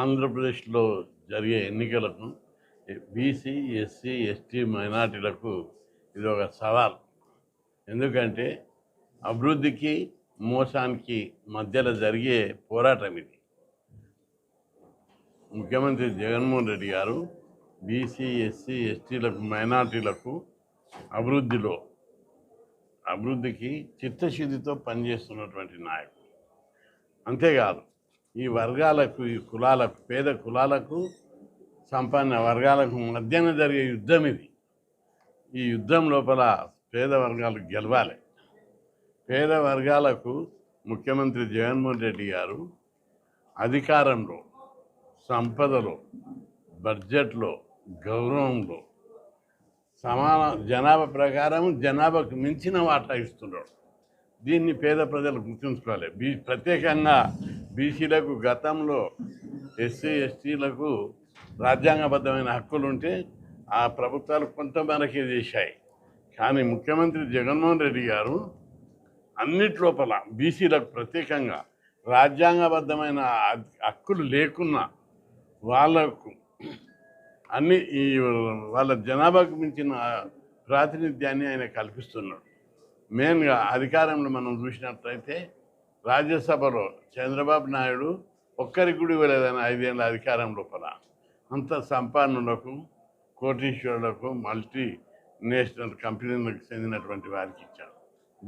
ఆంధ్రప్రదేశ్లో జరిగే ఎన్నికలకు బీసీ ఎస్సీ ఎస్టీ మైనార్టీలకు ఇది ఒక సవాల్. ఎందుకంటే అభివృద్ధికి మోసానికి మధ్యలో జరిగే పోరాటం ఇది. ముఖ్యమంత్రి జగన్మోహన్ రెడ్డి గారు బీసీ ఎస్సీ ఎస్టీలకు మైనార్టీలకు అభివృద్ధిలో అభివృద్ధికి చిత్తశుద్ధితో పనిచేస్తున్నటువంటి నాయకుడు. అంతేకాదు ఈ వర్గాలకు ఈ కులాలకు పేద కులాలకు సంపన్న వర్గాలకు మధ్యన జరిగే యుద్ధం ఇది. ఈ యుద్ధం లోపల పేద వర్గాలు గెలవాలి. పేద వర్గాలకు ముఖ్యమంత్రి జగన్మోహన్ రెడ్డి గారు అధికారంలో సంపదలో బడ్జెట్లో గౌరవంలో సమాన జనాభా ప్రకారం జనాభాకు మించిన వాటా ఇస్తున్నాడు. దీన్ని పేద ప్రజలు గుర్తుంచుకోవాలి. బీ ప్రత్యేకంగా బీసీలకు గతంలో ఎస్సీ ఎస్టీలకు రాజ్యాంగబద్ధమైన హక్కులు ఉంటే ఆ ప్రభుత్వాలు కొంతమేరకే చేశాయి. కానీ ముఖ్యమంత్రి జగన్మోహన్ రెడ్డి గారు అన్నిట్లోపల బీసీలకు ప్రత్యేకంగా రాజ్యాంగబద్ధమైన హక్కులు లేకున్నా వాళ్ళకు అన్ని ఈ వాళ్ళ జనాభాకు మించిన ప్రాతినిధ్యాన్ని ఆయన కల్పిస్తున్నాడు. మెయిన్గా అధికారంలో మనం చూసినట్లయితే రాజ్యసభలో చంద్రబాబు నాయుడు ఒక్కరికి కూడా ఇవ్వలేదని ఐదేళ్ళ అధికారం లోపల. అంత సంపన్నులకు కోటీశ్వరులకు మల్టీ నేషనల్ కంపెనీలకు చెందినటువంటి వారికి ఇచ్చారు.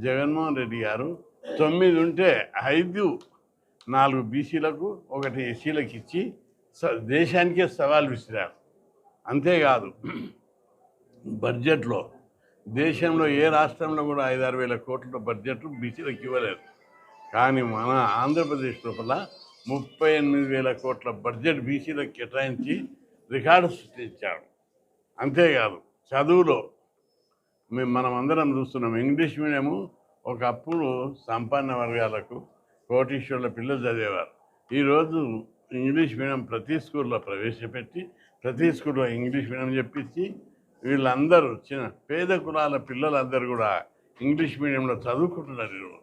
జగన్మోహన్ రెడ్డి గారు తొమ్మిది ఉంటే ఐదు నాలుగు బీసీలకు ఒకటి ఎస్సీలకు ఇచ్చి స- దేశానికే సవాల్ విసిరారు. అంతేకాదు బడ్జెట్లో దేశంలో ఏ రాష్ట్రంలో కూడా ఐదారు వేల కోట్ల బడ్జెట్ బీసీలకు ఇవ్వలేదు. కానీ మన ఆంధ్రప్రదేశ్ లోపల ముప్పై ఎనిమిది వేల కోట్ల బడ్జెట్ బీసీలకు కేటాయించి రికార్డు సృష్టించాడు అంతేకాదు చదువులో మేము మనం అందరం చూస్తున్నాం ఇంగ్లీష్ మీడియము ఒకప్పుడు సంపన్న వర్గాలకు కోటీశ్వరుల పిల్లలు చదివేవారు. ఈరోజు ఇంగ్లీష్ మీడియం ప్రతి స్కూల్లో ప్రవేశపెట్టి ప్రతి స్కూల్లో ఇంగ్లీష్ మీడియం చెప్పించి వీళ్ళందరూ చిన్న పేద కులాల పిల్లలందరూ కూడా ఇంగ్లీష్ మీడియంలో చదువుకుంటున్నారు ఈరోజు.